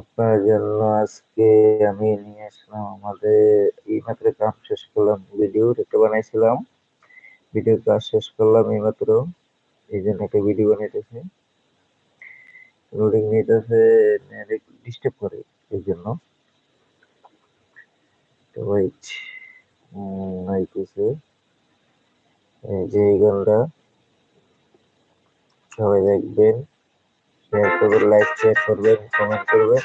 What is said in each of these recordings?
আপনার জন্য আজকে আমি নিয়ে আসলাম আমাদের এইমাত্র কাজ শেষ করলাম ভিডিও একটা বানাইছিলাম। ভিডিও কাজ শেষ করলাম এইমাত্র, এই জন্য একটা ভিডিও বানাইতেছি। লোডিং নিতেছে ডিস্টার্ব করে, এই জন্য। তো ওয়েট যে এই গানটা, সবাই দেখবেন। শেয়ার করবেন লাইক শেয়ার করবেন কমেন্ট করবেন।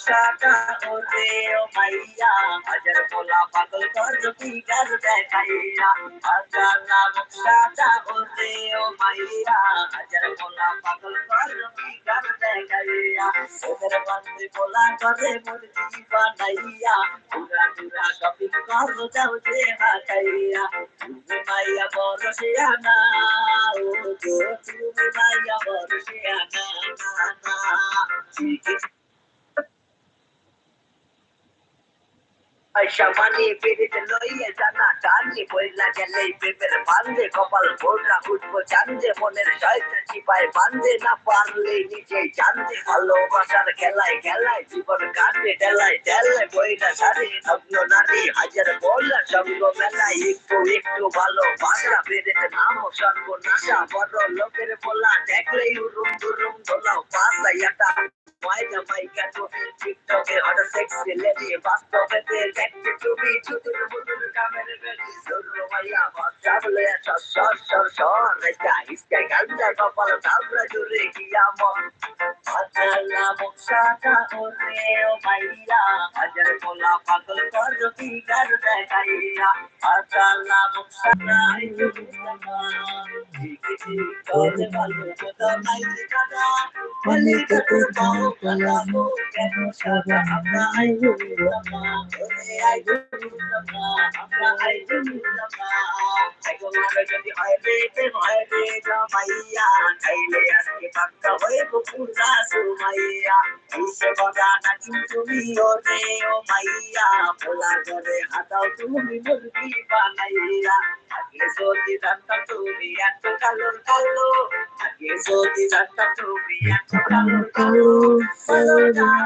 সাটা ওরে ও মাইয়া হাজার পোলা পাগল কর ফিগার দেখাইয়া হাজার নাম সাটা ওরে ও মাইয়া হাজার পোলা পাগল কর ফিগার দেখাইয়া ওদের বান্ধে পোলা করে মুরগি বানাইয়া পুরা পুরা শপিং কর যাও যে হাকাইয়া তুমি মাইয়া বড় শিয়ানা ও তুমি মাইয়া বড় শিয়ানা না না সামানি পেরিতে লইয়ে জানা টানি বইলা গেলে পেপের বান্ধে, কপাল ভোররা উঠবো চান্দে, মনের শয়তান চিপায় বান্ধে, না পারলে নিজে জানতে ভালোবাসার খেলায় খেলায়, জীবন কাটে ডেলায় ডেলায় বইটা সারি, নগ্ন নারী, হাজার বললা সঙ্গ মেলায়, একটু একটু ভালো বাসা পেরেতে নাম সর্বনাশা, বড় লোকের বলা দেখলেই সেক্সি লেডি বাস্তবে দেখতে তুমি চুতুর বুতুর কামেরে বেশি সরু মাইয়া বাচ্চা বলে সর সর সর সর রেস্টা ইসকা গান্দা কপাল দাবলা জুড়ে গিয়া মন আজালা মুখসাটা ওরে ও মাইয়া হাজার পোলা পাগল কর ফিগার দেখাইয়া। আজালা মুখসাটা করে ভালো কথা নাই কাদা বলি আমরা আইবো ওরে আইবো আমরা আইবো তুমি মুরগি বানাইয়া আগে যদি জানতাম তুমি এত কালো কালো আগে যদি জানতাম তুমি এত কালো কালো